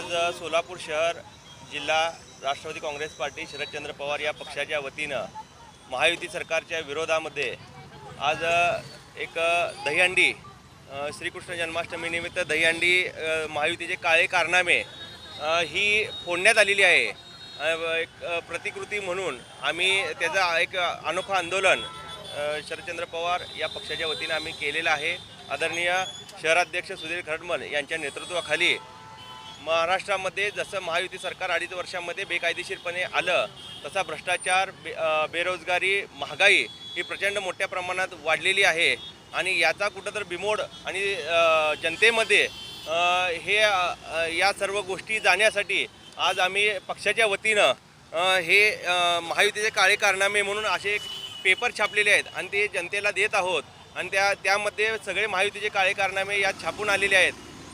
आज सोलापूर शहर जिल्हा राष्ट्रवादी काँग्रेस पार्टी शरदचंद्र पवार या पक्षाच्या वतीनं महायुती सरकारच्या विरोधामध्ये आज एक दहीहंडी श्रीकृष्ण जन्माष्टमीनिमित्त दहीहंडी महायुतीचे काळे कारनामे ही फोडण्यात आलेली आहे. एक प्रतिकृती म्हणून आम्ही त्याचं एक अनोखं आंदोलन शरदचंद्र पवार या पक्षाच्या वतीनं आम्ही केलेलं आहे. आदरणीय शहराध्यक्ष सुधीर खरडमल यांच्या नेतृत्वाखाली महाराष्ट्रामध्ये जसं महायुती सरकार अडीच वर्षामध्ये बेकायदेशीरपणे आलं तसा भ्रष्टाचार बे बेरोजगारी महागाई ही प्रचंड मोठ्या प्रमाणात वाढलेली आहे. आणि याचा कुठंतर बिमोड आणि जनतेमध्ये हे या सर्व गोष्टी जाण्यासाठी आज आम्ही पक्षाच्या वतीनं हे महायुतीचे काळे कारनामे म्हणून असे पेपर छापलेले आहेत आणि ते जनतेला देत आहोत. आणि त्या त्यामध्ये सगळे महायुतीचे काळे कारनामे यात छापून आलेले आहेत.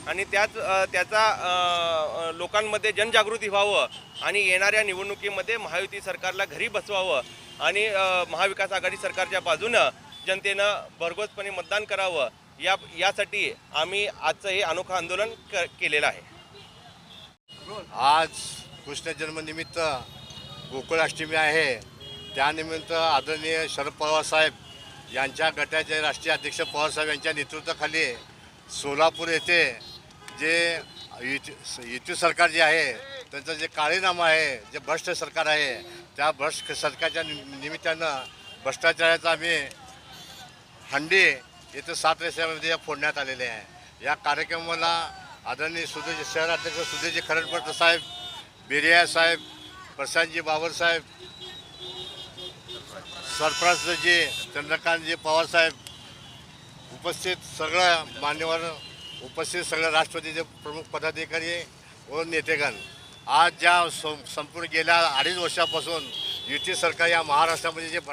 आणि त्याच त्याचा लोकांमध्ये जनजागृती व्हावं आणि येणाऱ्या निवडणुकीमध्ये महायुती सरकारला घरी बसवावं आणि महाविकास आघाडी सरकारच्या बाजूनं जनतेनं भरघोसपणे मतदान करावं या यासाठी आम्ही आजचं हे अनोखं आंदोलन क केलेलं आहे. आज कृष्ण जन्मनिमित्त गोकुळाष्टमी आहे. त्यानिमित्त आदरणीय शरद पवार साहेब यांच्या गटाचे राष्ट्रीय अध्यक्ष पवारसाहेब यांच्या नेतृत्वाखाली सोलापूर येथे जे युती सरकार जे आहे त्यांचं जे काळीनामा आहे जे भ्रष्ट सरकार आहे त्या भ्रष्ट सरकारच्या निमित्तानं भ्रष्टाचाराचा आम्ही हंडी येथे सात रस्त्यामध्ये फोडण्यात आलेले आहे. या कार्यक्रमाला आदरणीय सुधीर शहराध्यक्ष सुधीरजी खरडपट साहेब बिरिया साहेब प्रशांतजी बाबर साहेब चंद्रकांतजी पवार साहेब उपस्थित सगळ्या मान्यवर उपस्थित सगळ्या राष्ट्रवादीचे प्रमुख पदाधिकारी व नेतेगण. आज ज्या सं- संपूर्ण गेल्या अडीच वर्षापासून युती सरकार या महाराष्ट्रामध्ये जे